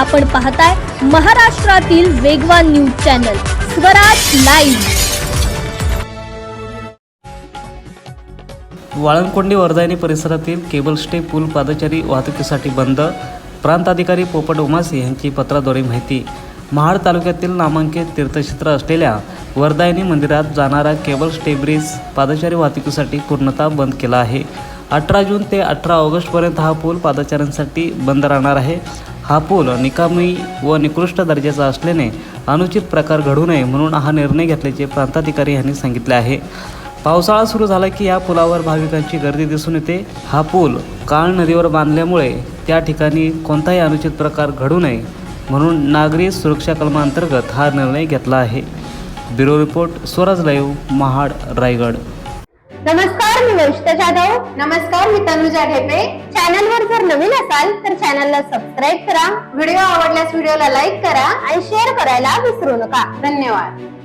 आपण पाहताय महाराष्ट्रातील वेगवान news channel Swaraj live. Walankondi Vardhayani परिसरातील केबल स्टे पूल पादचारी वाहतुकीसाठी बंद. प्रांत अधिकारी पोपट उमासे यांची पत्राद्वारे माहिती. महाड तालुक्यातील नामांकित तीर्थक्षेत्र असलेल्या वर्धायनी मंदिरात जाणारा केबल स्टे ब्रिज पादचारी वाहतुकीसाठी पूर्णतः बंद केला आहे. अठरा जून ते अठरा ऑगस्टपर्यंत हा पूल पादचाऱ्यांसाठी बंद राहणार आहे. हा पूल निकामी व निकृष्ट दर्जाचा असल्याने अनुचित प्रकार घडू नये म्हणून हा निर्णय घेतल्याचे प्रांताधिकारी यांनी सांगितले आहे. पावसाळा सुरू झाला की या पुलावर भाविकांची गर्दी दिसून येते. हा पूल काळ नदीवर बांधल्यामुळे त्या ठिकाणी कोणताही अनुचित प्रकार घडू नये म्हणून नागरी सुरक्षा कलमांतर्गत हा निर्णय घेतला आहे. Bureau report Swaraj live Mahad Raigad. नमस्कार मी वंशिता जाधव. नमस्कार मी तनुजा ढेपे चॅनल वर जर नवीन असाल तर चॅनलला सबस्क्राईब करा. व्हिडिओ आवडल्यास व्हिडिओला लाईक करा. आणि शेअर करायला विसरू नका. धन्यवाद.